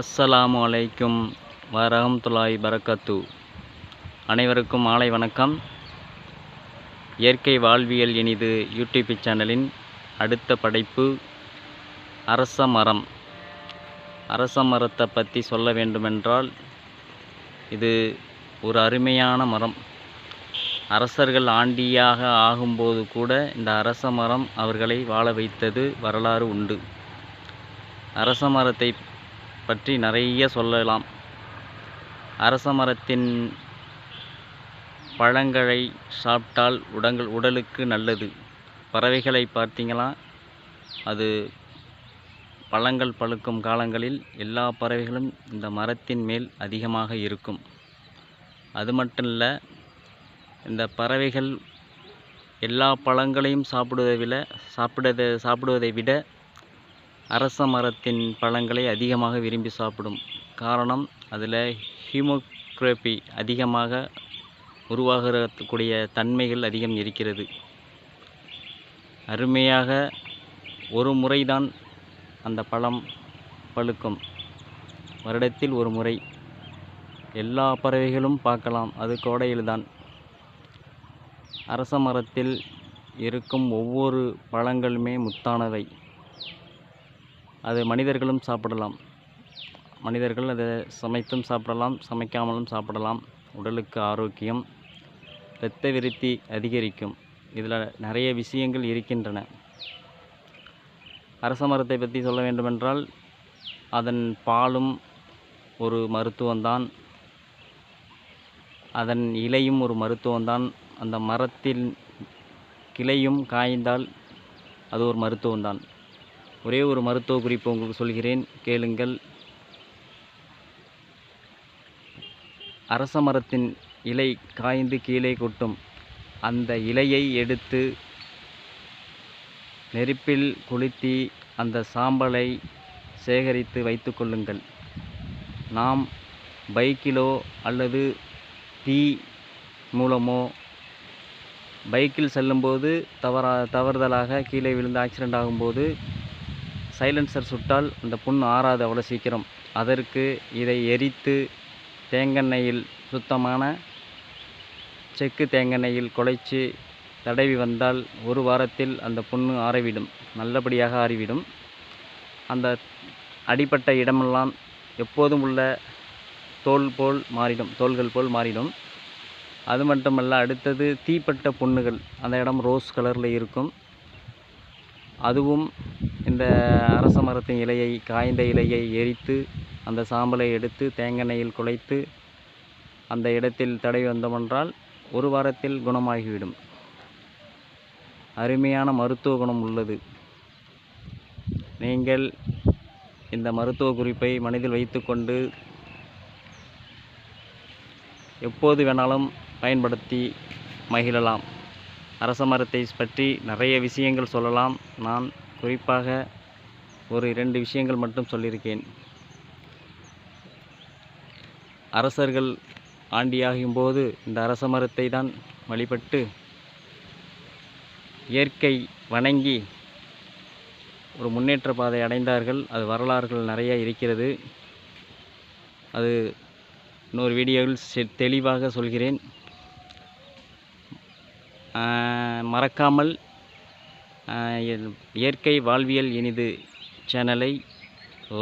அஸ்ஸலாமு அலைக்கும் வரஹமத்துல்லாஹி பரக்கத்து. அனைவருக்கும் மாலை வணக்கம். இயற்கை வாழ்வியல் இனிது யூடியூப் சேனலின் அடுத்த படைப்பு அரச மரம். அரச மரத்தை பற்றி சொல்ல வேண்டுமென்றால் இது ஒரு அருமையான மரம். அரசர்கள் ஆண்டியாக ஆகும்போது கூட இந்த அரச மரம் அவர்களை வாழ வைத்தது வரலாறு உண்டு. அரச மரத்தை பற்றி நிறைய சொல்லலாம். அரச மரத்தின் பழங்களை சாப்பிட்டால் உடங்கள் உடலுக்கு நல்லது. பறவைகளை பார்த்தீங்களா? அது பழங்கள் பழுக்கும் காலங்களில் எல்லா பறவைகளும் இந்த மரத்தின் மேல் அதிகமாக இருக்கும். அது மட்டும் இல்லை இந்த பறவைகள் எல்லா பழங்களையும் சாப்பிடுவதை விட சாப்பிடுவதை சாப்பிடுவதை விட அரச மரத்தின் பழங்களை அதிகமாக விரும்பி சாப்பிடும் காரணம் அதில் ஹீமோக்ரோபி அதிகமாக உருவாகக்கூடிய தன்மைகள் அதிகம் இருக்கிறது. அருமையாக ஒரு முறைதான் அந்த பழம் பழுக்கும். வருடத்தில் ஒரு முறை. எல்லா பறவைகளும் பார்க்கலாம் அது கோடையில்தான். அரச மரத்தில் இருக்கும் ஒவ்வொரு பழங்களுமே முத்தானவை. அது மனிதர்களும் சாப்பிடலாம். மனிதர்கள் அதை சமைத்தும் சாப்பிடலாம் சமைக்காமலும் சாப்பிடலாம். உடலுக்கு ஆரோக்கியம் இரத்த விருத்தி அதிகரிக்கும். இதில் நிறைய விஷயங்கள் இருக்கின்றன. அரச மரத்தை பற்றி சொல்ல வேண்டுமென்றால் அதன் பாலும் ஒரு மருத்துவம்தான். அதன் இலையும் ஒரு மருத்துவம்தான். அந்த மரத்தின் கிளையும் காய்ந்தால் அது ஒரு மருத்துவம்தான். ஒரே ஒரு மருத்துவ குறிப்பு உங்களுக்கு சொல்கிறேன் கேளுங்கள். அரச மரத்தின் இலை காய்ந்து கீழே கொட்டும். அந்த இலையை எடுத்து நெருப்பில் குளித்தி அந்த சாம்பலை சேகரித்து வைத்து கொள்ளுங்கள். நாம் பைக்கிலோ அல்லது தீ மூலமோ பைக்கில் செல்லும்போது தவறா தவறுதலாக கீழே விழுந்து ஆக்சிடெண்ட் ஆகும்போது சைலன்சர் சுட்டால் அந்த புண் ஆறாது அவ்வளோ சீக்கிரம். அதற்கு இதை எரித்து தேங்கெண்ணெயில் சுத்தமான செக்கு தேங்கெண்ணெயில் குழைச்சி தடவி வந்தால் ஒரு வாரத்தில் அந்த புண்ணு ஆறிவிடும் நல்லபடியாக ஆறிவிடும். அந்த அடிப்பட்ட இடமெல்லாம் எப்போதும் உள்ள தோல் போல் மாறிடும் தோள்கள் போல் மாறிடும். அது மட்டுமல்ல அடுத்தது தீப்பட்ட புண்ணுகள் அந்த இடம் ரோஸ் கலரில் இருக்கும். அதுவும் இந்த அரச மரத்தின் இலையை காய்ந்த இலையை எரித்து அந்த சாம்பலை எடுத்து தேங்காய்யில் குழைத்து அந்த இடத்தில் தடவி வந்தோமென்றால் ஒரு வாரத்தில் குணமாகிவிடும். அருமையான மருத்துவ குணம் உள்ளது. நீங்கள் இந்த மருத்துவ குறிப்பை மனதில் வைத்துக்கொண்டு எப்போது வேணாலும் பயன்படுத்தி மகிழலாம். அரச மரத்தை பற்றி நிறைய விஷயங்கள் சொல்லலாம். நான் குறிப்பாக ஒரு இரண்டு விஷயங்கள் மட்டும் சொல்லியிருக்கேன். அரசர்கள் ஆண்டியாகும் போது இந்த அரச மரத்தை தான் வழிபட்டு இயற்கை வணங்கி ஒரு முன்னேற்ற பாதை அடைந்தார்கள். அது வரலாறுகள் நிறைய இருக்கிறது. அது இன்னொரு வீடியோவில் செ- தெளிவாக சொல்கிறேன். மறக்காமல் இயற்கை வாழ்வியல் இனிது சேனலை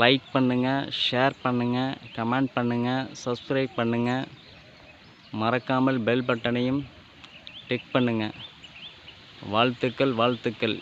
லைக் பண்ணுங்கள் ஷேர் பண்ணுங்கள் கமெண்ட் பண்ணுங்கள் சப்ஸ்கிரைப் பண்ணுங்கள் மறக்காமல் பெல் பட்டனையும் டிக் பண்ணுங்கள் வாழ்த்துக்கள் வாழ்த்துக்கள்.